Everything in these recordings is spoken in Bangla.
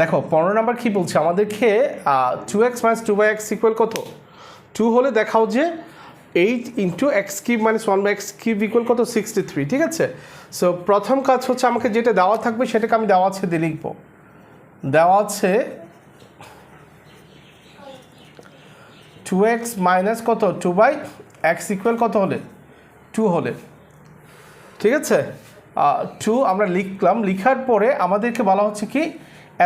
দেখো, পনেরো নাম্বার কী বলছে? আমাদেরকে two x minus two by x equal কত? টু হলে দেখাও যে eight into x cube minus one by x cube equal কত? সিক্সটি থ্রি ঠিক আছে? সো প্রথম কাজ হচ্ছে আমাকে যেটা দেওয়া থাকবে, সেটাকে আমি দেওয়া আছে দিয়ে লিখব। দেওয়া আছে টু এক্স মাইনাস কত? টু বাই এক্স ইকুয়াল কত হলে? টু হলে। ঠিক আছে? টু আমরা লিখলাম, লিখার পরে আমাদেরকে বলা হচ্ছে কি?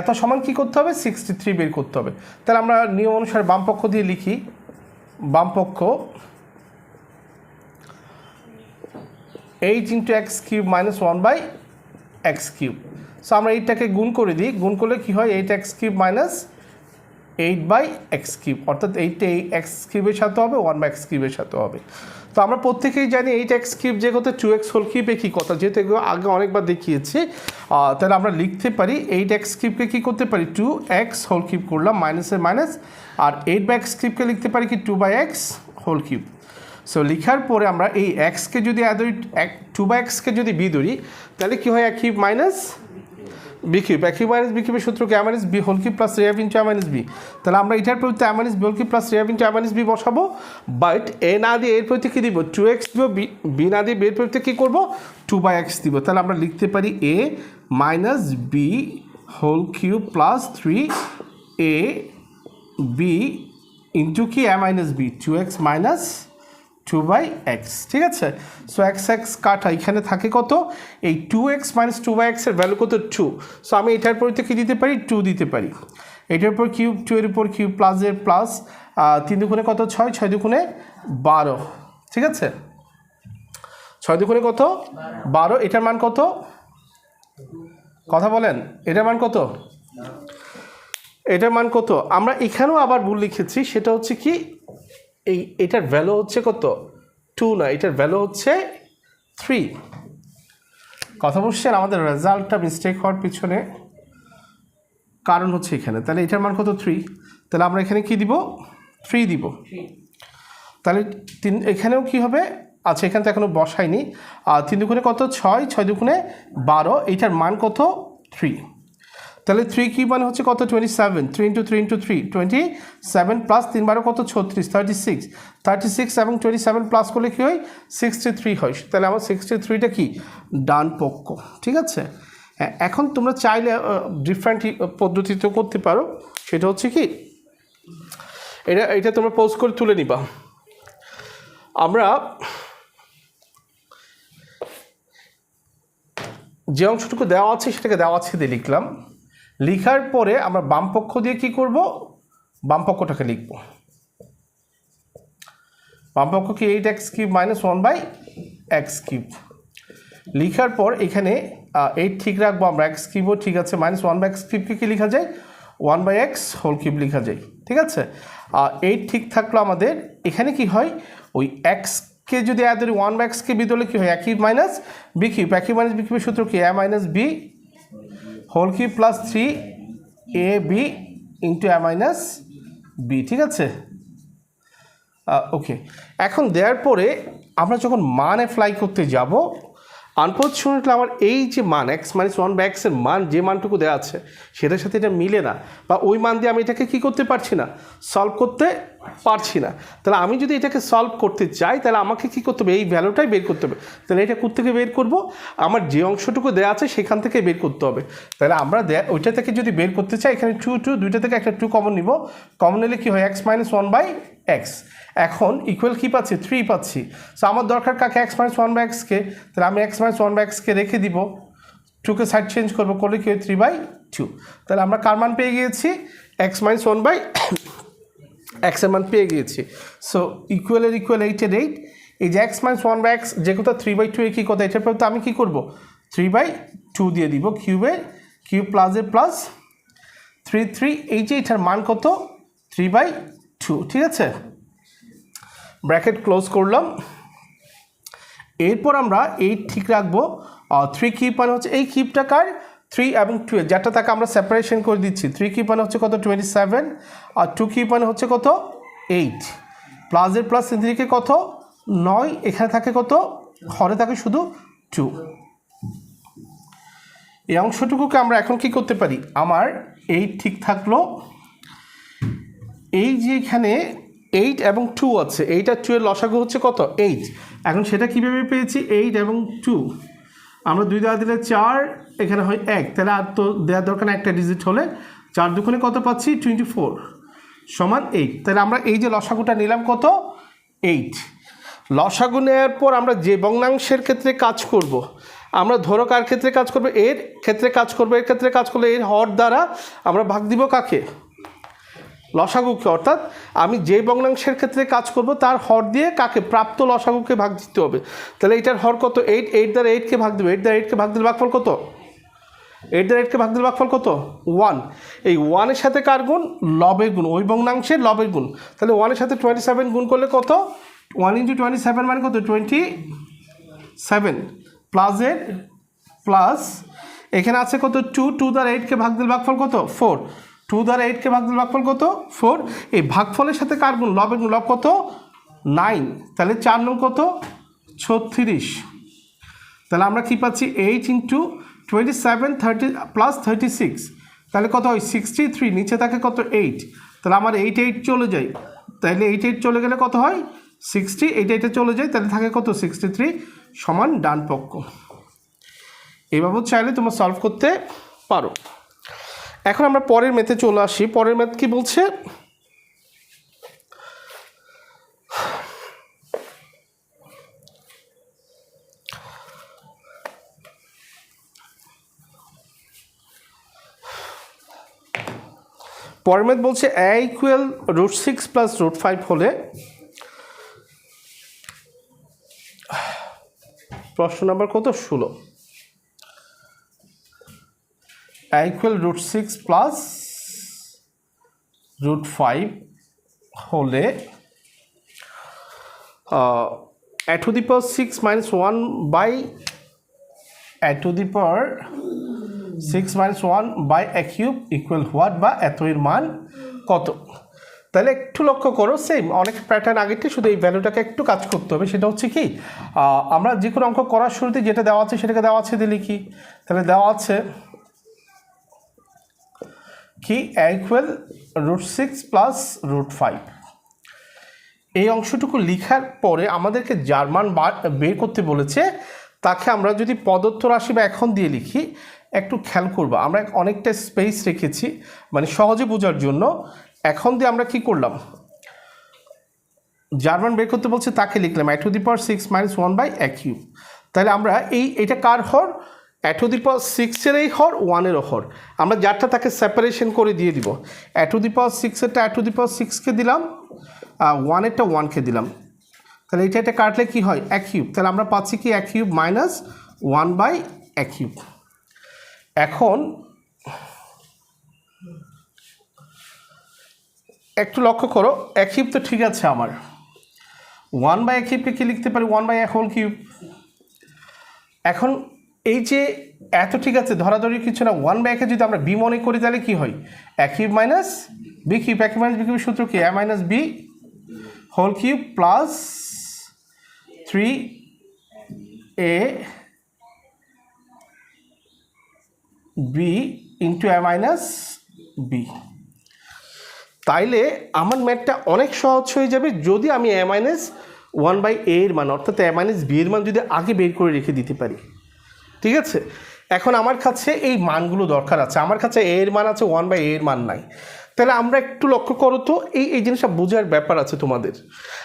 এত সমান কি করতে হবে? সিক্সটি থ্রি বের করতে হবে। তাহলে আমরা নিয়ম অনুসারে বাম পক্ষ দিয়ে লিখি, বাম পক্ষ eight into x cube minus one by x cube so আমরা এইটাকে গুণ করে দিই। গুণ করলে কী হয়? Eight x cube minus eight by x cube অর্থাৎ এইট এই এক্স কিউবের সাথে হবে ওয়ান বাই এক্স কিউবের সাথে হবে। তো আমরা প্রত্যেকেই জানি এইট এক্স কিউব যে কথা টু এক্স হোল কিউবে কী কথা যেহেতু এগুলো আগে অনেকবার দেখিয়েছি তাহলে আমরা লিখতে পারি এইট এক্স কিউবকে কী করতে পারি? টু এক্স হোল কিউব করলাম মাইনাসের মাইনাস আর এইট বাই এক্স কিউবকে লিখতে পারি কি? Two by x whole cube so লিখার পরে আমরা এই এক্সকে যদি ধরি এক টু বাই এক্সকে যদি বি ধরি, তাহলে কী হয়? A cube minus b cube a cube minus b কিউবের সূত্র কি a minus b whole cube plus রেয়াব into a minus b তাহলে আমরা এটার প্রতি a minus b whole cube plus রেয়াব into a minus b বসাবো। বাট এ না দিয়ে এর প্রতি কী দিব? টু এক্স দিব। বি না দিয়ে বের প্রতি কী করব? টু বাই এক্স দিব। তাহলে আমরা লিখতে পারি a minus b whole cube plus three a b into কি? A minus b two x minus two by x ঠিক আছে? সো এক্স এক্স কাটা, এখানে থাকে কত? এই two x minus two by এক্সের ভ্যালু কত? টু সো আমি এটার পরিতে কি দিতে পারি টু দিতে পারি। এটার উপর কিউব টু এর উপর কিউব প্লাসের প্লাস তিন দুগুণে কত? ছয় ছয় দুগুণে বারো। ঠিক আছে? ছয় দুগুণে কত? বারো। এটার মান কত? কথা বলেন। এটার মান কত? এটার মান কত? আমরা এখানেও আবার ভুল লিখেছি, সেটা হচ্ছে কি? এই এটার ভ্যালু হচ্ছে কত? টু না, এটার ভ্যালু হচ্ছে থ্রি কথা বলছেন আমাদের রেজাল্টটা মিস্টেক হওয়ার পিছনে কারণ হচ্ছে এখানে। তাহলে এটার মান কত? থ্রি তাহলে আমরা এখানে কি দিব? থ্রি দিব। তাহলে তিন, এখানেও কি হবে? আচ্ছা এখানে তো এখনও বসায়নি। আর তিন দুগুণে কত? ছয় ছয় দুগুণে বারো এইটার মান কত? থ্রি তাহলে থ্রি কি মানে হচ্ছে কত? Twenty seven three into three into three twenty seven plus তিন বারো কত? ছত্রিশ। থার্টি সিক্স থার্টি সিক্স এবং টোয়েন্টি সেভেন প্লাস করলে কী হয়? সিক্সটি থ্রি হয়। তাহলে আমার সিক্সটি থ্রিটা কি? ডান পক্ষ। ঠিক আছে? হ্যাঁ এখন তোমরা চাইলে ডিফারেন্ট পদ্ধতিতে করতে পারো। সেটা হচ্ছে কি? এটা এটা তোমরা পোস্ট করে তুলে নিবা। আমরা যে অংশটুকু দেওয়া আছে, সেটাকে দেওয়া আছে দিয়ে লিখলাম। লিখার পরে আমরা বাম পক্ষ দিয়ে কি করব? বাম পক্ষটাকে লিখব। বাম পক্ষ কি eight x cube minus one by x cube লিখার পর এখানে এইট ঠিক রাখব আমরা এক্স কিউবও ঠিক আছে মাইনাস ওয়ান বাই এক্স কিউবকে কি লেখা যায়? One by x whole cube লেখা যায়, ঠিক আছে? এইট ঠিক থাকল আমাদের, এখানে কি হয়? ওই এক্সকে যদি এত ওয়ান বাই এক্সকে বিদলে কী হয়? একই মাইনাস বি কিউব একই মাইনাস বি কিউবের সূত্র কি? A minus b whole cube plus three a b into a minus b ঠিক আছে? ওকে এখন দেওয়ার পরে আমরা যখন মান অ্যাপ্লাই করতে যাব আনফর্চুনেটলি আমার এই যে মান এক্স মাইনাস ওয়ান বা এক্সের মান, যে মানটুকু দেওয়া আছে, সেটার সাথে এটা মিলে না। বা ওই মান দিয়ে আমি এটাকে কী করতে পারছি না? সলভ করতে পারছি না। তাহলে আমি যদি এটাকে সলভ করতে চাই, তাহলে আমাকে কী করতে হবে? এই ভ্যালুটাই বের করতে হবে। তাহলে এটা কোথেকে বের করব? আমার যে অংশটুকু দেওয়া আছে, সেখান থেকে বের করতে হবে। তাহলে আমরা ওইটা থেকে যদি বের করতে চাই, এখানে টু টু দুইটা থেকে একটা টু কমন নিব। কমন নিলে কী হয়? X minus one by x এখন ইকুয়াল কী পাচ্ছি? থ্রি পাচ্ছি। সো আমার দরকার কাকে? এক্স মাইনাস ওয়ান বাই এক্সকে তাহলে আমি এক্স মাইনাস ওয়ান বাই এক্সকে রেখে দিব। টুকে সাইড চেঞ্জ করব। করলে কি হয়? থ্রি বাই টু তাহলে আমরা কার মান পেয়ে গিয়েছি? এক্স মাইনাস ওয়ান বাই এক্সের মান পেয়ে গিয়েছি। সো ইকুয়ালের ইকুয়াল এইটের এইট এই যে x minus one by x যে কথা থ্রি বাই টু এ কী কথা, এটার পর তো আমি কী করব? থ্রি বাই টু দিয়ে দিব কিউবে কিউব প্লাসে প্লাস থ্রি থ্রি এই যে এটার মান কত? থ্রি বাই টু ঠিক আছে? ব্র্যাকেট ক্লোজ করলাম। এরপর আমরা এইট ঠিক রাখব। থ্রি কিপ মানে হচ্ছে এই কিপটা কার? থ্রি এবং টু যেটা তাকে আমরা সেপারেশন করে দিচ্ছি থ্রি কিপ মানে হচ্ছে কত? টোয়েন্টি সেভেন আর টু কিপ মানে হচ্ছে কত? এইট প্লাসের প্লাস থ্রিকে কত? নয়। এখানে থাকে কত? হরে থাকে শুধু টু এই অংশটুকুকে আমরা এখন কি করতে পারি? আমার এইট ঠিক থাকল। এই যে এখানে এইট এবং টু আছে এইট আর টু এর লসাগু হচ্ছে কত? এইট এখন সেটা কীভাবে পেয়েছি? এইট এবং টু আমরা দুই দেওয়া দিলে চার, এখানে হয় এক। তাহলে আর তো দেওয়ার দরকার একটা ডিজিট হলে চার দুগুণে কত পাচ্ছি? টোয়েন্টি ফোর সমান এইট তাহলে আমরা এই যে লসাগুটা নিলাম কত? এইট লসাগু নেওয়ার পর আমরা যে ভগ্নাংশের ক্ষেত্রে কাজ করব। আমরা ধরো কার ক্ষেত্রে কাজ করব? এর ক্ষেত্রে কাজ করব, এর ক্ষেত্রে কাজ করলে এর হর দ্বারা আমরা ভাগ দিব কাকে? লসাগুকে অর্থাৎ আমি যে ভগ্নাংশের ক্ষেত্রে কাজ করব, তার হর দিয়ে কাকে? প্রাপ্ত লসাগুকে ভাগ দিতে হবে। তাহলে এটার হর কত? এইট এইট দ্বারা এইটকে ভাগ দেবে। এইট দ্বারা এইটকে ভাগ দিলে ভাগফল কত? এইট দ্বারা এইটকে ভাগ দিলে ভাগফল কত? ওয়ান এই ওয়ানের সাথে কার গুণ? লবের গুণ। ওই ভগ্নাংশের লবের গুণ। তাহলে ওয়ানের সাথে টোয়েন্টি সেভেন গুণ করলে কত? ওয়ান ইন্টু টোয়েন্টি সেভেন মানে কত? টোয়েন্টি সেভেন প্লাসের প্লাস এখানে আছে কত? টু টু দ্বারা এইটকে ভাগ দিলে ভাগফল কত? ফোর টু দ্বারা এইটকে ভাগ দিলে ভাগফল কত? ফোর এই ভাগফলের সাথে কার গুণ লবের গুণ লব কত? নাইন তাহলে চার নং কত? ছত্রিশ। তাহলে আমরা কী পাচ্ছি? Eight into twenty seven thirty plus thirty six তাহলে কত হয়? সিক্সটি থ্রি নিচে থাকে কত? এইট তাহলে আমার এইট এইট চলে যায়। তাহলে এইট এইট চলে গেলে কত হয়? সিক্সটি এইট এইটে চলে যায়। তাহলে থাকে কত? সিক্সটি থ্রি সমান ডান পক্ষ এইভাবে চাইলে তোমরা সলভ করতে পারো। এখন আমরা পরের মেতে চলে আসি। পরের মেথ কি বলছে? পরের মেথ বলছে a equal root six plus root five হলে প্রশ্ন নাম্বার কত? ষোলো। Equal root six plus root five হলে a to the power six minus one by a to the power six minus one by a cube equal what বা এত এর মান কত? তাহলে একটু লক্ষ্য করো সেম অনেক প্যাটার্ন আগেরটি শুধু এই ভ্যালুটাকে একটু কাজ করতে হবে। সেটা হচ্ছে কি আমরা যে কোনো অঙ্ক করার শুরুতে যেটা দেওয়া আছে সেটাকে দেওয়া আছে দিলে কি তাহলে দেওয়া আছে কি equal root six plus root five এই অংশটুকু লেখার পরে আমাদেরকে জার্মান বের করতে বলেছে। তাকে আমরা যদি পদত্ব রাশি বা এখন দিয়ে লিখি, একটু খেয়াল করব, আমরা অনেকটা স্পেস রেখেছি মানে সহজে বোঝার জন্য। এখন দিয়ে আমরা কি করলাম? জার্মান বের করতে বলছে, তাকে লিখলাম a to the power six minus one by cube তাহলে আমরা এই, এটা কার হর? অ্যাট দি পাওয়ার সিক্সের এই হর, ওয়ানেরও হর। আমরা যারটা তাকে সেপারেশন করে দিয়ে দিব। At the power সিক্সেরটা at the power সিক্সকে দিলাম ওয়ানেরটা ওয়ানকে দিলাম। তাহলে এটা এটা কাটলে কি হয়? এক কিউব। তাহলে আমরা পাচ্ছি কি a cube minus one by a cube. এখন একটু লক্ষ্য করো, এক কিউব তো ঠিক আছে আমার। ওয়ান বাই এক কিউবকে কি লিখতে পারি? One by a whole cube. এখন এই যে এত ঠিক আছে, ধরাধরি কিছু না ওয়ান ব্যাকে যদি আমরা বি মনে করি, তাহলে কি হয়? A cube minus b cube a minus b কিউবের সূত্র কি? A minus b whole cube plus three a b into a minus b তাইলে আমার ম্যাথটা অনেক সহজ হয়ে যাবে যদি আমি a minus one by a এর মান, অর্থাৎ এ মাইনাস বি এর মান যদি আগে বের করে রেখে দিতে পারি। ঠিক আছে? এখন আমার কাছে এই মানগুলো দরকার আছে। আমার কাছে এ এর মান আছে ওয়ান বাই এর মান নাই। তাহলে আমরা একটু লক্ষ্য করো তো, এই এই জিনিসটা বোঝার ব্যাপার আছে তোমাদের।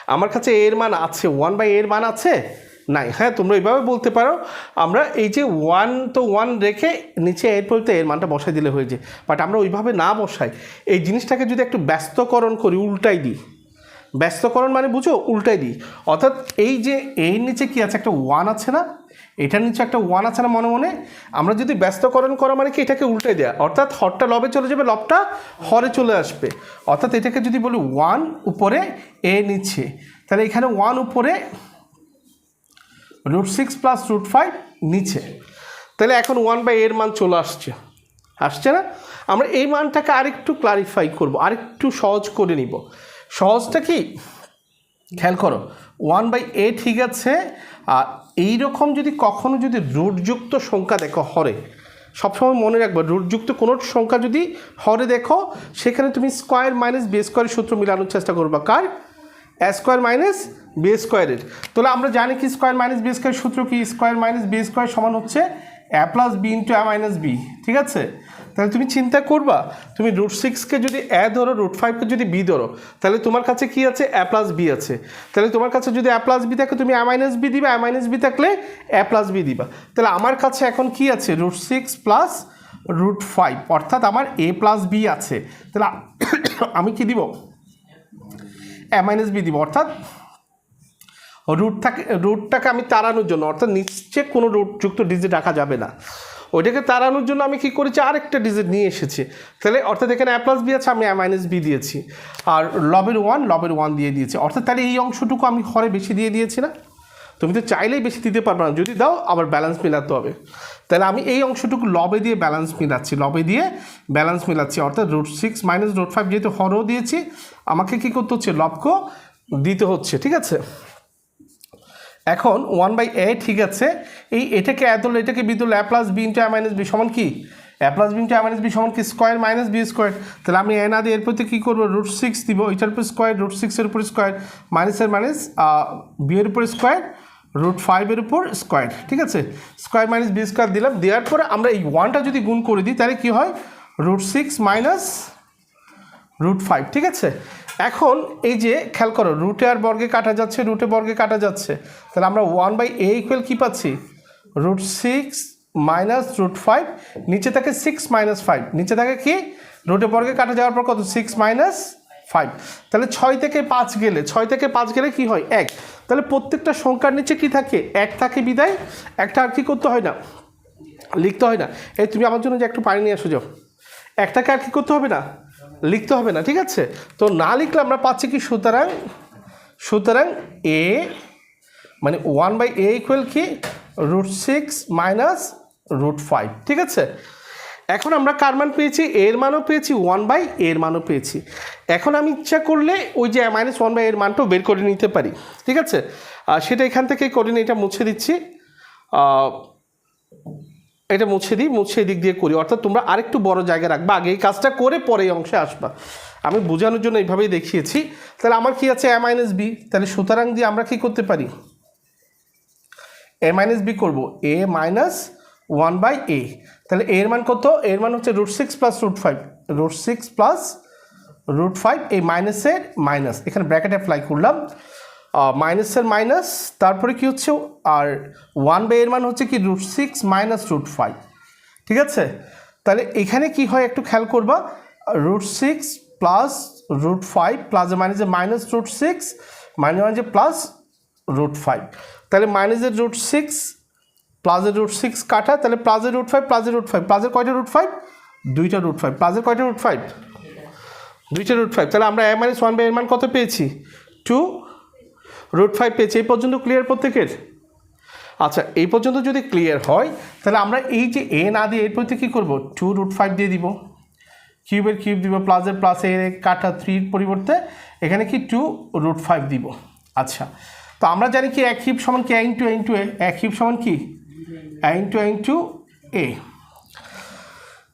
আমার কাছে এর মান আছে ওয়ান বাই এর মান আছে? নাই। হ্যাঁ তোমরা এইভাবে বলতে পারো। আমরা এই যে ওয়ান তো ওয়ান রেখে নিচে এর পরিতে এর মানটা বসাই দিলে হয়ে যায়। বাট আমরা ওইভাবে না বসাই। এই জিনিসটাকে যদি একটু ব্যস্তকরণ করি, উল্টাই দিই। ব্যস্তকরণ মানে বুঝো, উল্টাই দিই। অর্থাৎ এই যে এর নিচে কি আছে? একটা ওয়ান আছে না? এটার নিচে একটা ওয়ান আছে না মনে মনে? আমরা যদি ব্যস্তকরণ করা মানে কি? এটাকে উল্টাই দেওয়া অর্থাৎ হরটা লবে চলে যাবে, লবটা হরে চলে আসবে। অর্থাৎ এটাকে যদি বলি ওয়ান উপরে এ নিচে, তাহলে এখানে ওয়ান উপরে root six plus root five নিচে। তাহলে এখন ওয়ান বাই এর মান চলে আসছে। আসছে না? আমরা এই মানটাকে আরেকটু ক্লারিফাই করব, আরেকটু সহজ করে নিব। সহজটা কি? খেয়াল করো ওয়ান বাই এ ঠিক আছে, আর এইরকম যদি কখনো যদি রুটযুক্ত সংখ্যা দেখো হরে, সবসময় মনে রাখবে রুটযুক্ত কোনো সংখ্যা যদি হরে দেখো, সেখানে তুমি স্কোয়ার মাইনাস বি স্কোয়ারের সূত্র মিলানোর চেষ্টা করবা। কার? স্কোয়ার মাইনাস বি স্কোয়ারের তাহলে আমরা জানি কি স্কোয়ার মাইনাস বি স্কোয়ার সূত্র কি? স্কোয়ার মাইনাস বি স্কোয়ার সমান হচ্ছে a plus b into a minus b ঠিক আছে? তাহলে তুমি চিন্তা করবা, তুমি রুট সিক্সকে যদি এ ধরো রুট ফাইভকে যদি বি ধরো, তাহলে তোমার কাছে কি আছে? এ প্লাস বি আছে। তাহলে তোমার কাছে যদি এ প্লাস বি থাকে, তুমি এ মাইনাস বি দিবা এ মাইনাস বি থাকলে এ প্লাস বি দিবা। তাহলে আমার কাছে এখন কি আছে? Root six plus root five অর্থাৎ আমার এ প্লাস বি আছে। তাহলে আমি কি দিব? এ মাইনাস বি দিব, অর্থাৎ রুটটাকে রুটটাকে আমি তাড়ানোর জন্য, অর্থাৎ নিচে কোনো রুটযুক্ত ডিজিট রাখা যাবে না। ওইটাকে তাড়ানোর জন্য আমি কি করেছি? আরেকটা ডিজিট নিয়ে এসেছি। তাহলে অর্থাৎ এখানে এ প্লাস বি আছে, আমি এ মাইনাস বি দিয়েছি। আর লবের ওয়ান লবের ওয়ান দিয়ে দিয়েছি। অর্থাৎ তাহলে এই অংশটুকু আমি হরে বেশি দিয়ে দিয়েছি না? তুমি তো চাইলেই বেশি দিতে পারবে না। যদি দাও, আবার ব্যালেন্স মেলাতে হবে। তাহলে আমি এই অংশটুকু লবে দিয়ে ব্যালেন্স মিলাচ্ছি। লবে দিয়ে ব্যালেন্স মিলাচ্ছি। অর্থাৎ root six minus root five যেহেতু হরও দিয়েছি, আমাকে কী করতে হচ্ছে? লবকেও দিতে হচ্ছে, ঠিক আছে? এখন ওয়ান বাই এ ঠিক আছে। এই এটাকে এত এটাকে বি দিল a plus b into a minus b সমান কি? A plus b into a minus b সমান কি? স্কোয়ার মাইনাস বি স্কোয়ার তাহলে আমি এ না দিয়ে এরপর কী করব? রুট সিক্স দিব। এটার উপর স্কোয়ার রুট সিক্সের উপর স্কোয়ার মাইনাসের মাইনাস বি এর উপর স্কোয়ার রুট ফাইভের উপর স্কোয়ার ঠিক আছে? স্কোয়ার মাইনাস বি স্কোয়ার দিলাম। দেওয়ার পরে আমরা এই ওয়ানটা যদি গুণ করে দিই, তাহলে কী হয়? Root six minus root five ঠিক আছে? এখন এই যে খেয়াল করো রুটে আর বর্গে কাটা যাচ্ছে রুটে বর্গে কাটা যাচ্ছে। তাহলে আমরা ওয়ান বাই এ ইকুয়াল কী পাচ্ছি? Root six minus root five নিচে থাকে সিক্স মাইনাস ফাইভ নিচে থাকে কি? রুটে বর্গে কাটা যাওয়ার পর কত? সিক্স মাইনাস ফাইভ তাহলে ছয় থেকে পাঁচ গেলে, ছয় থেকে পাঁচ গেলে কি হয়? এক। তাহলে প্রত্যেকটা সংখ্যার নিচে কি থাকে? এক থাকে বিদায়। একটা আর কি করতে হয় না। লিখতে হয় না। এই তুমি আমার জন্য যে একটু পানি নিয়ে আসো, যাও। একটাকে আর কি করতে হবে না? লিখতে হবে না, ঠিক আছে? তো না লিখলে আমরা পাচ্ছি কি? সুতরাং সুতরাং এ মানে ওয়ান বাই এ ইকুয়াল কি? Root six minus root five ঠিক আছে? এখন আমরা কার মান পেয়েছি? এর মানও পেয়েছি ওয়ান বাই এর মানও পেয়েছি। এখন আমি ইচ্ছা করলে ওই যে মাইনাস ওয়ান বাই এর মানটাও বের করে নিতে পারি, ঠিক আছে? সেটা এখান থেকে করে এটা মুছে দিচ্ছি। এটা মুছে দিই, মুছে এদিক দিয়ে করি। অর্থাৎ তোমরা আরেকটু বড় জায়গায় রাখবা। আগে এই কাজটা করে পরে এই অংশে আসবা। আমি বোঝানোর জন্য এইভাবেই দেখিয়েছি। তাহলে আমার কি আছে? এ মাইনাস বি তাহলে সুতরাং দিয়ে আমরা কি করতে পারি? এ মাইনাস বি করব। A minus one by a তাহলে এর মান কত? এর মান হচ্ছে root six plus root five root six plus root five এই মাইনাসের মাইনাস এখানে ব্র্যাকেট অ্যাপ্লাই করলাম। মাইনাসের মাইনাস তারপরে কি হচ্ছে? আর ওয়ান বাই এর মান হচ্ছে কি? Root six minus root five ঠিক আছে? তাহলে এখানে কি হয় একটু খেয়াল করবা? Root six plus root five plus মাইনাসে মাইনাস রুট সিক্স মাইনাস মাইনাসে প্লাস রুট ফাইভ তাহলে মাইনাসের রুট সিক্স প্লাসের রুট সিক্স কাটা, তাহলে প্লাসের রুট ফাইভ প্লাসের রুট ফাইভ প্লাসের কয়টা রুট ফাইভ দুইটা রুট ফাইভ প্লাসের কয়টা রুট ফাইভ দুইটা রুট ফাইভ তাহলে আমরা এ মাইনাস ওয়ান বাই এর মান কত পেয়েছি? টু রুট ফাইভ পেয়েছি, এই পর্যন্ত ক্লিয়ার প্রত্যেকের? আচ্ছা এই পর্যন্ত যদি ক্লিয়ার হয়, তাহলে আমরা এই যে এ না দিয়ে এরপর থেকে কী করব? টু রুট ফাইভ দিয়ে দিব। কিউবের কিউব দিব প্লাসের প্লাস এর কাটা থ্রির পরিবর্তে এখানে কি টু রুট ফাইভ দিব। আচ্ছা তো আমরা জানি কি এক হিপ সমান কি? এ ইন্টু এ ইন্টু এ এক হিপ সমান কি? এ ইন্টু এ ইন্টু এ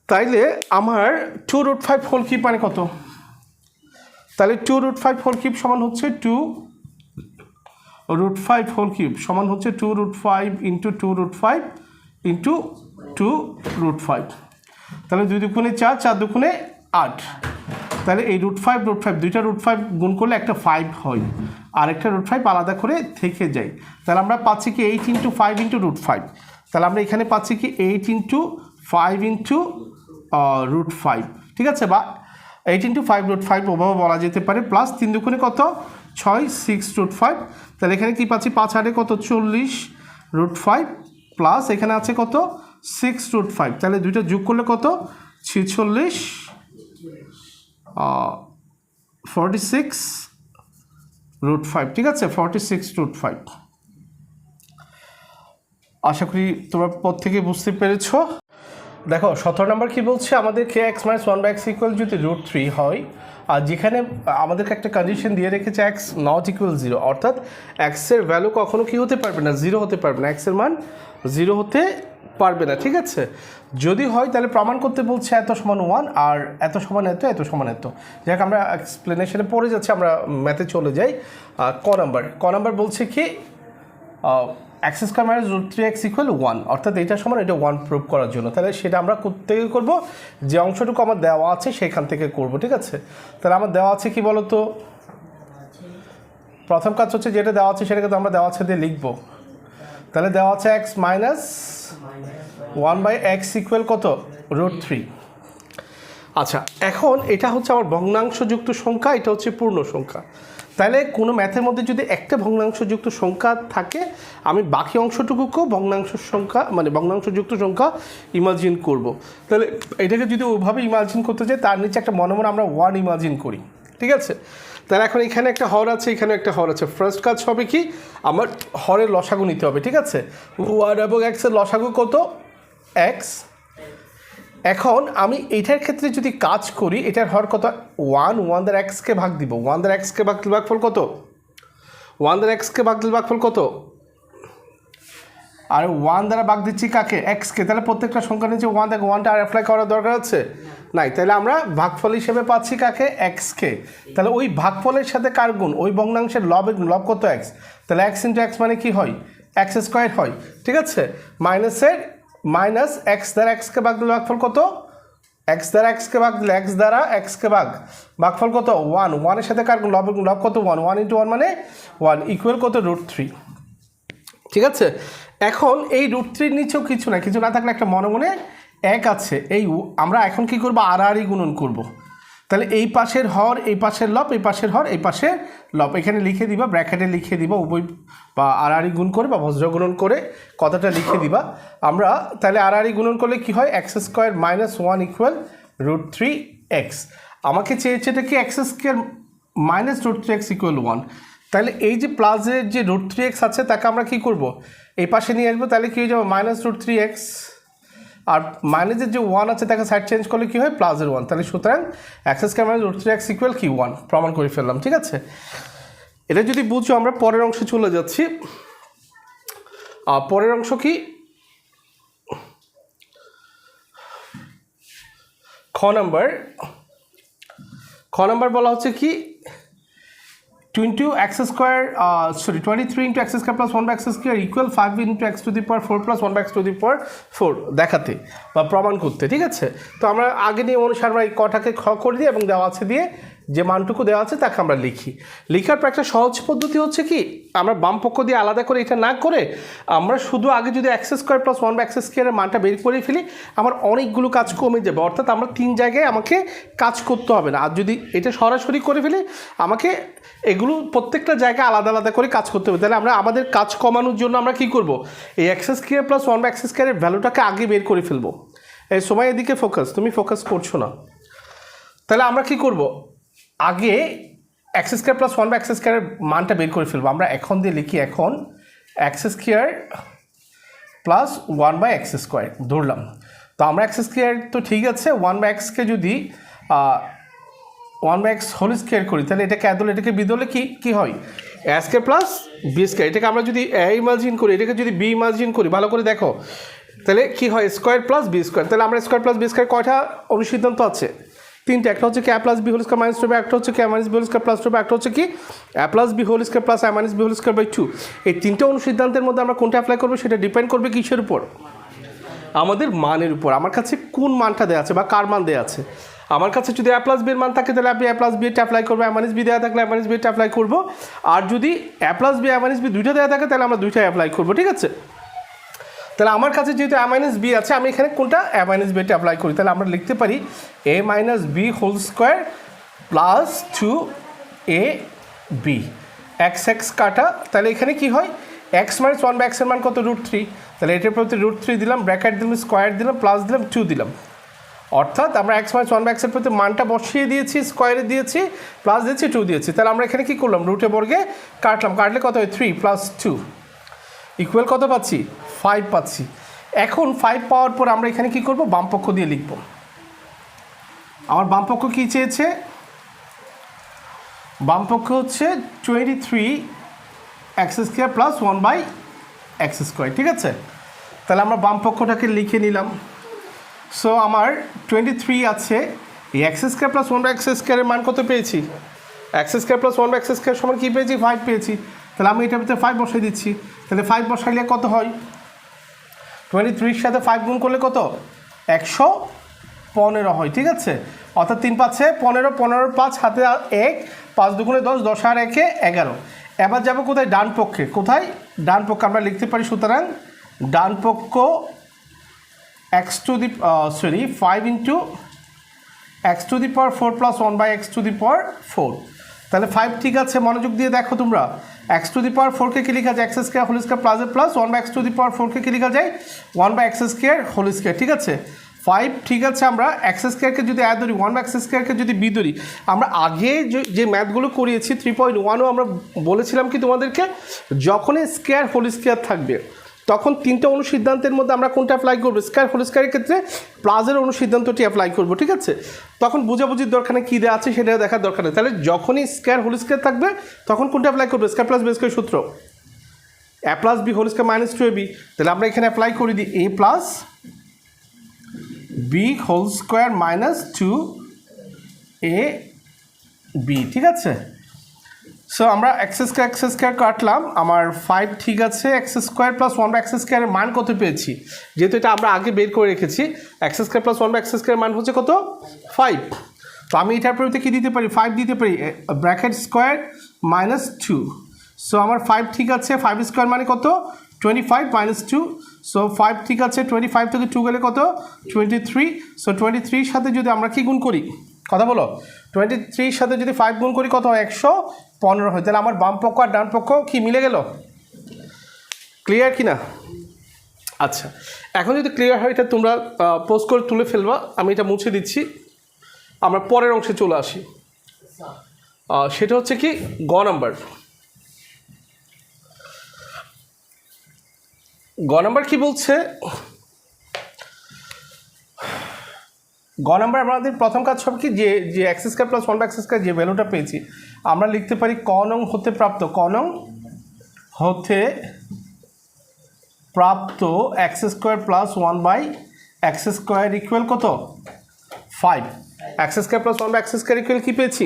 তাইলে আমার two root five whole cube মানে কত? তাহলে two root five whole cube সমান হচ্ছে two root five whole cube সমান হচ্ছে two root five into two root five into two root five তাহলে দুই দুগুণে চার চার দুগুণে আট। তাহলে এই রুট ফাইভ রুট ফাইভ দুইটা রুট ফাইভ গুণ করলে একটা ফাইভ হয়। আর একটা রুট ফাইভ আলাদা করে থেকে যায়। তাহলে আমরা পাচ্ছি কি eight into five into root five তাহলে আমরা এখানে পাচ্ছি কি eight into five into root five ঠিক আছে বা? Eight into five root five ওভাবে বলা যেতে পারে। প্লাস তিন দুগুণে কত? ছয় সিক্স রুট ফাইভ তাহলে এখানে কি পাচ্ছি? পাঁচ আটে কত? চল্লিশ রুট ফাইভ প্লাস এখানে আছে কত? সিক্স রুট ফাইভ তাহলে দুইটা যোগ করলে কত? ছিচল্লিশ ফর্টি সিক্স রুট ফাইভ ঠিক আছে? ফর্টি সিক্স রুট ফাইভ আশা করি তোমরা পর থেকে বুঝতে পেরেছ। দেখো, সতেরো নম্বর কি বলছে? আমাদের কে x minus one by x equal যদি রুট থ্রি হয় যেখানে আমাদেরকে একটা কন্ডিশন দিয়ে রেখেছে এক্স নট ইকুয়াল জিরো অর্থাৎ এক্সের ভ্যালু কখনো কি হতে পারবে না জিরো হতে পারবে না এক্সের মান জিরো হতে পারবে না, ঠিক আছে? যদি হয় তাহলে প্রমাণ করতে বলছে এত সমান ওয়ান আর এত সমান এত এত সমান এত। যাক আমরা এক্সপ্লেনেশনে পড়ে যাচ্ছি, আমরা ম্যাথে চলে যাই। ক নাম্বার ক নাম্বার বলছে কি? X square minus root three x equal one অর্থাৎ এইটার সমান এটা ওয়ান প্রুভ করার জন্য। তাহলে সেটা আমরা থেকে করব? যে অংশটুকু আমার দেওয়া আছে সেখান থেকে করব, ঠিক আছে? তাহলে আমার দেওয়া আছে কি বলতো? প্রথম কাজ হচ্ছে যেটা দেওয়া আছে সেটাকে তো আমরা দেওয়া আছে দিয়ে লিখব। তাহলে দেওয়া আছে x minus one by x equal কত? রুট থ্রি আচ্ছা এখন এটা হচ্ছে আমার ভগ্নাংশযুক্ত সংখ্যা, এটা হচ্ছে পূর্ণ সংখ্যা। তাহলে কোনো ম্যাথের মধ্যে যদি একটা ভগ্নাংশযুক্ত সংখ্যা থাকে, আমি বাকি অংশটুকুকেও ভগ্নাংশ সংখ্যা মানে ভগ্নাংশযুক্ত সংখ্যা ইমাজিন করব। তাহলে এটাকে যদি ওইভাবে ইমাজিন করতে চাই তার নিচে একটা মনে মনে আমরা ওয়ান ইমাজিন করি। ঠিক আছে? তাহলে এখন এখানে একটা হর আছে এখানে একটা হর আছে। ফার্স্ট কাজ হবে কি? আমার হরের লসাগু নিতে হবে, ঠিক আছে? ওয়ান এবং এক্সের লসাগু কত? এক্স এখন আমি এটার ক্ষেত্রে যদি কাজ করি, এটার হর কত? ওয়ান ওয়ান দ্বার এক্সকে ভাগ দিব। ওয়ান দ্বার এক্সকে ভাগ দিলে ভাগফল কত? ওয়ান দ্বার এক্সকে ভাগ দিলে ভাগফল কত? আর ওয়ান দ্বারা ভাগ দিচ্ছি কাকে? এক্সকে তাহলে প্রত্যেকটা সংখ্যা নিচে ওয়ান থেকে ওয়ানটা আর অ্যাপ্লাই করার দরকার আছে? নাই। তাহলে আমরা ভাগফল হিসেবে পাচ্ছি কাকে? এক্সকে তাহলে ওই ভাগফলের সাথে কার গুণ? ওই ভগ্নাংশের গুণ। লব কত এক্স তাহলে এক্স ইন্টু এক্স মানে কি হয়? এক্স স্কোয়ার হয়। ঠিক আছে? মাইনাসের মাইনাস এক্স দ্বারা এক্সকে ভাগ দিলে ভাগফল কত? এক্স দ্বারা এক্সকে ভাগ দিলে এক্স দ্বারা এক্সকে ভাগ। ভাগফল কত? ওয়ান। ওয়ানের সাথে কার লব লব কত? ওয়ান। ওয়ান ইন্টু ওয়ান মানে ওয়ান। ইকুয়াল কত? Root three. ঠিক আছে? এখন এই রুট থ্রির নিচেও কিছু না কিছু না থাকলে একটা মনে মনে এক আছে। এই আমরা এখন কি করব? আড়াআড়ি গুণন করব। তাহলে এই পাশের হর, এই পাশের লব, এই পাশের হর, এই পাশের লব। এখানে লিখে দিবা, ব্র্যাকেটে লিখে দিবা, উভয় বা আড়াআড়ি গুণ করে বা বজ্র গুণন করে কথাটা লিখে দিবা। আমরা তাহলে আড়াআড়ি গুণন করলে কি হয়? X square minus one equal root three x. আমাকে চেয়েছে এটা কি x square minus root three x equal one? তাহলে এই যে প্লাসের যে রুট থ্রি এক্স আছে, তাকে আমরা কি করব? এই পাশে নিয়ে আসব, তাহলে কি হয়ে যাবে? মাইনাস রুট থ্রি এক্স আর মাইনাসের যে ওয়ান আছে, তাকে সাইড চেঞ্জ করলে কি হয়? প্লাসের ওয়ান তাহলে সুতরাং x square minus root three x equal কি? ওয়ান প্রমাণ করে ফেললাম, ঠিক আছে? এটা যদি বুঝো, আমরা পরের অংশে চলে যাচ্ছি। আর পরের অংশ কি? খ নাম্বার খ নাম্বার বলা হচ্ছে কি? Twenty x square sorry twenty three into x square plus one by x square equal five into x to the power four plus one by x to the power four দেখাতে বা প্রমাণ করতে, ঠিক আছে? তো আমরা আগে নিয়ে অনুসার আমরা এই কটাকে খ করে দিই এবং দেওয়া আছে দিয়ে যে মানটুকু দেওয়া আছে তাকে আমরা লিখি। লিখার একটা সহজ পদ্ধতি হচ্ছে কি, আমরা বাম পক্ষ দিয়ে আলাদা করে এটা না করে আমরা শুধু আগে যদি x square plus one by x স্কোয়ারের মানটা বের করে ফেলি, আমার অনেকগুলো কাজ কমে যাবে। অর্থাৎ আমরা তিন জায়গায় আমাকে কাজ করতে হবে না। আর যদি এটা সরাসরি করে ফেলি, আমাকে এগুলো প্রত্যেকটা জায়গায় আলাদা আলাদা করে কাজ করতে হবে। তাহলে আমরা আমাদের কাজ কমানোর জন্য আমরা কি করব? এই x square plus one by x স্কোয়ারের ভ্যালুটাকে আগে বের করে ফেলব। এই সময় এদিকে ফোকাস তুমি ফোকাস করছ না। তাহলে আমরা কি করব? আগে x square plus one by x স্কোয়ারের মানটা বের করে ফেলব। আমরা এখন দিয়ে লিখি এখন x square plus one by x square ধরলাম। তো আমরা এক্স স্কোয়ার তো ঠিক আছে ওয়ান বাই এক্সকে যদি one by x whole square করি, তাহলে এটাকে এদল এটাকে বিদলে কি, কী হয়? এসকে প্লাস বি স্কোয়ার এটাকে আমরা যদি এ ইমাজিন করি, এটাকে যদি বি ইমাজিন করি, ভালো করে দেখো, তাহলে কি হয়? স্কোয়ার প্লাস বি স্কোয়ার তাহলে আমরা স্কোয়ার প্লাস বি স্কোয়ার কয়টা অনুসিদ্ধান্ত আছে? তিনটে, একটা হচ্ছে কি a plus b whole square minus two একটা হচ্ছে কি a minus b whole square plus two একটা হচ্ছে কি a plus b whole square plus a minus b whole square by two এই তিনটে অনুসিদ্ধান্তের মধ্যে আমরা কোনটা অ্যাপ্লাই করব সেটা ডিপেন্ড করবে কিসের উপর? আমাদের মানের উপর। আমার কাছে কোন মানটা দেওয়া আছে বা কার মান দেওয়া আছে? আমার কাছে যদি অ্যাপ্লাস প্লাস বির মান থাকে, তাহলে আপনি অ্যাপ্লাস প্লাস বি এটা অ্যাপ্লাই করব। এমানিস বি দেওয়া থাকলে এমানিস বি এটা অ্যাপ্লাই করব। আর যদি অ্যাপ্লাস বি এমানিস বি দুইটা দেওয়া থাকে, তাহলে আমরা দুইটাই অ্যাপ্লাই করব, ঠিক আছে? তাহলে আমার কাছে যেহেতু এ মাইনাস বি আছে, আমি এখানে কোনটা এ মাইনাস বিটা অ্যাপ্লাই করি? তাহলে আমরা লিখতে পারি a minus b whole square plus two a b x x কাটা, তাহলে এখানে কি হয়? এক্স মাইনাস ওয়ান বা এক্সের মান কত? রুট থ্রি তাহলে এটার প্রতি রুট থ্রি দিলাম ব্র্যাকেট দিলাম স্কোয়ার দিলাম প্লাস দিলাম টু দিলাম। অর্থাৎ আমরা এক্স মাইনাস ওয়ান বা এক্সের প্রতি মানটা বসিয়ে দিয়েছি স্কোয়ারে দিয়েছি প্লাস দিয়েছি টু দিয়েছি। তাহলে আমরা এখানে কী করলাম? রুটে বর্গে কাটলাম। কাটলে কত হয়? থ্রি প্লাস টু ইকুয়াল কত পাচ্ছি? ফাইভ পাচ্ছি। এখন ফাইভ পাওয়ার পর আমরা এখানে কি করব? বাম পক্ষ দিয়ে লিখব। আমার বাম পক্ষ কী চেয়েছে? বাম পক্ষ হচ্ছে twenty three x square plus one by x square ঠিক আছে? তাহলে আমরা বাম পক্ষটাকে লিখে নিলাম। সো আমার টোয়েন্টি থ্রি আছে। এই x square plus one by x মান কত পেয়েছি? X square plus one by x square সমান কী পেয়েছি? ফাইভ পেয়েছি। তাহলে আমি এটার ভিতরে ফাইভ বসাই দিচ্ছি। তাহলে ফাইভ বসাইলে কত হয়? টোয়েন্টি থ্রির সাথে ফাইভ গুণ করলে কত? একশো পনেরো হয়, ঠিক আছে? অর্থাৎ তিন পাঁচে পনেরো পনেরো পাঁচ হাতে এক, পাঁচ দুগুণে দশ দশ আর একে এগারো। এবার যাব কোথায়? ডান পক্ষে। কোথায়? ডান পক্ষে আমরা লিখতে পারি সুতরাং ডান পক্ষ x to the sorry five into x to the power four plus one by x to the power four তাহলে ফাইভ ঠিক আছে? মনোযোগ দিয়ে দেখো তোমরা। এক্স টু দি পাওয়ার ফোরকে কী লেখা যায় x square whole square plus plus one by x to the power ফোরকে কী লেখা যায় one by x square whole square ঠিক আছে? ফাইভ ঠিক আছে আমরা এক্স স্কোয়ারকে যদি অ্যাড ধরি ওয়ান এক্স স্কোয়ারকে যদি বি ধরি, আমরা আগে যে- যে ম্যাথগুলো করিয়েছি থ্রি পয়েন্ট ওয়ানও আমরা বলেছিলাম কি তোমাদেরকে, যখনই স্কোয়ার হোল স্কোয়ার থাকবে তখন তিনটে অনুসিদ্ধান্তের মধ্যে আমরা কোনটা অ্যাপ্লাই করব? স্কোয়ার হোল স্কোয়ারের ক্ষেত্রে প্লাজের অনুসিদ্ধান্তটি অ্যাপ্লাই করব, ঠিক আছে? তখন বুঝাবুঝির দরকার নেই কী দেওয়া আছে সেটা দেখার দরকার নেই। তাহলে যখনই স্কোয়ার হোল স্কোয়ার থাকবে, তখন কোনটা অ্যাপ্লাই করব? স্কোয়ার প্লাস বি স্কোয়ার সূত্র। A plus b whole square minus two a b তাহলে আমরা এখানে অ্যাপ্লাই করে দিই a plus b whole square minus two a b ঠিক আছে? সো আমরা এক্স স্কোয়ার এক্স স্কোয়ার কাটলাম। আমার ফাইভ ঠিক আছে। X square plus one by x স্কোয়ারের মান কত পেয়েছি? যেহেতু এটা আমরা আগে বের করে রেখেছি x square plus one by x স্কোয়ারের মান হচ্ছে কত? ফাইভ তো আমি এটার পরিবর্তে কী দিতে পারি? ফাইভ দিতে পারি। Bracket square minus two so আমার ফাইভ ঠিক আছে। ফাইভ স্কোয়ার মানে কত? Twenty five minus two so five ঠিক আছে। টোয়েন্টি ফাইভ থেকে টু গেলে কত? টোয়েন্টি থ্রি সো টোয়েন্টি থ্রির সাথে যদি আমরা কি গুণ করি? কথা বলো? টোয়েন্টি থ্রির সাথে যদি ফাইভ গুণ করি কত হয়? একশো পনেরো হয়। তাহলে আমার বাম পক্ষ আর ডান পক্ষ কি মিলে গেল? ক্লিয়ার কি না আচ্ছা এখন যদি ক্লিয়ার হয় এটা তোমরা পোস্ট করে তুলে ফেলবা। আমি এটা মুছে দিচ্ছি। আমরা পরের অংশে চলে আসি। সেটা হচ্ছে কি? গ নাম্বার। গ নাম্বার কি বলছে? গ নাম্বার আমাদের প্রথম কাজ হবে কি, যে যে x square plus one x square যে ভ্যালুটা পেয়েছি, আমরা লিখতে পারি ক নং হতে প্রাপ্ত, ক নং হতে প্রাপ্ত x square plus one by x square equal কত? Five x square plus one by x square equal কী পেয়েছি?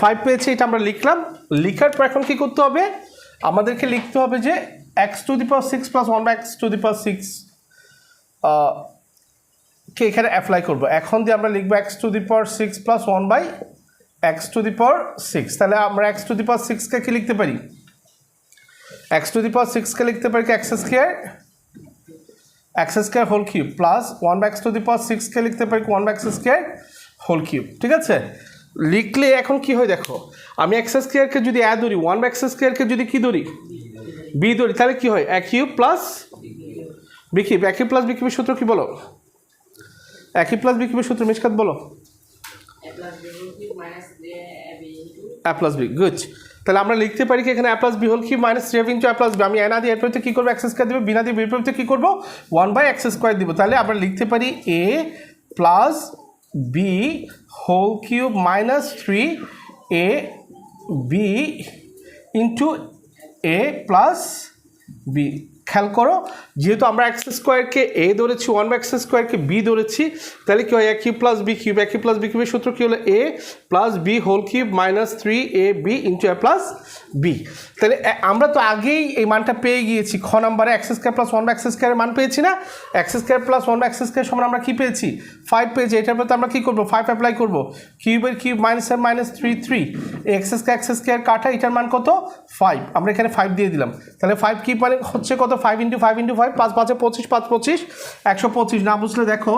ফাইভ পেয়েছি, এটা আমরা লিখলাম। লিখার পর এখন কী করতে হবে? আমাদেরকে লিখতে হবে যে x to the power six plus one by x to the power six কে এখানে অ্যাপ্লাই করব? এখন দিয়ে আমরা লিখব x to the power six plus one by x to the power six তাহলে আমরা এক্স টু দি পাওয়ার সিক্সকে কি লিখতে পারি? এক্স টু দি পাওয়ার সিক্সকে লিখতে পারি কি x square x square whole cube plus one by x to the power সিক্সকে লিখতে পারি one by x square whole cube ঠিক আছে? লিখলে এখন কি হয় দেখো, আমি এক্স স্কোয়ারকে যদি অ্যাড ধরি ওয়ান বাই এক্স স্কোয়ারকে যদি কী ধরি? বি ধরি, তাহলে কী হয়? এক কিউব প্লাস বি কিউব এক কিউব প্লাস বি কিউবের সূত্র কী বলো? একই প্লাস বি কিউবের সূত্র মিসকাত বলো। অ্যা প্লাস বি গুড তাহলে আমরা লিখতে পারি কি এখানে a plus b whole cube minus three into a plus b আমি এনা দিয়ে এর কী করব? এক্স স্কোয়ার দেবো। বিনা দিয়ে বির পরিবর্তে কী করব? ওয়ান বাই এক্স স্কোয়ার দিব। তাহলে আমরা লিখতে পারি a plus b whole cube minus three a b into a plus b খেয়াল করো, যেহেতু আমরা এক্স স্কোয়ারকে এ ধরেছি ওয়ান বাই এক্স স্কোয়ারকে বি ধরেছি, তাহলে কি হয়, এক কিউব প্লাস বি কিউব এক কিউব প্লাস বি কিউবের সূত্র কী হলো? A plus b whole cube minus three a b into a plus b তাহলে আমরা তো আগেই এই মানটা পেয়ে গিয়েছি, খ নাম্বারে x square plus one by x স্কোয়ারের মান পেয়েছি না? X square plus one by x square সমান আমরা কী পেয়েছি? ফাইভ পেয়েছি এটার প্রতি আমরা কী করব? ফাইভ অ্যাপ্লাই করব। কিউবের কিউব মাইনাসের minus three three x square x square কাটা, এটার মান কত? ফাইভ আমরা এখানে ফাইভ দিয়ে দিলাম। তাহলে ফাইভ কি মানে হচ্ছে কত? Five into five into five পাঁচ পাঁচে পঁচিশ, পাঁচ পঁচিশ, একশো পঁচিশ। না বুঝলে দেখো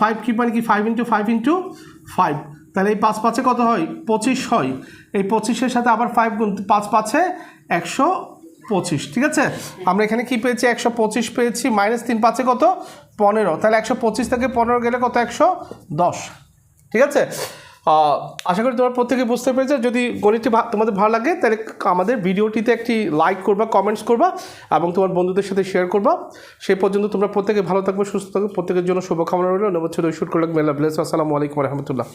ফাইভ কি মানে কি? Five into five into five তাহলে এই পাঁচ পাঁচে কত হয়? পঁচিশ হয়। এই পঁচিশের সাথে আবার ফাইভ গুণ, পাঁচ পাঁচে একশো পঁচিশ, ঠিক আছে? আমরা এখানে কি পেয়েছি? একশো পঁচিশ পেয়েছি, মাইনাস তিন পাঁচে কত? পনেরো। তাহলে একশো পঁচিশ থেকে পনেরো গেলে কত? একশো দশ, ঠিক আছে? আশা করি তোমরা প্রত্যেকে বুঝতে পেরেছ। যদি গণিতটি তোমাদের ভালো লাগে, তাহলে আমাদের ভিডিওটিতে একটি লাইক করবা কমেন্টস করবা, এবং তোমার বন্ধুদের সাথে শেয়ার করবা। সেই পর্যন্ত তোমরা প্রত্যেকে ভালো থাকবে, সুস্থ থাকবে। প্রত্যেকের জন্য শুভকামনা রইল। নমস্কার ঐশ্বর করলাম মেলা ব্লেস। আসসালামু আলাইকুম রহমতুল্লাহ।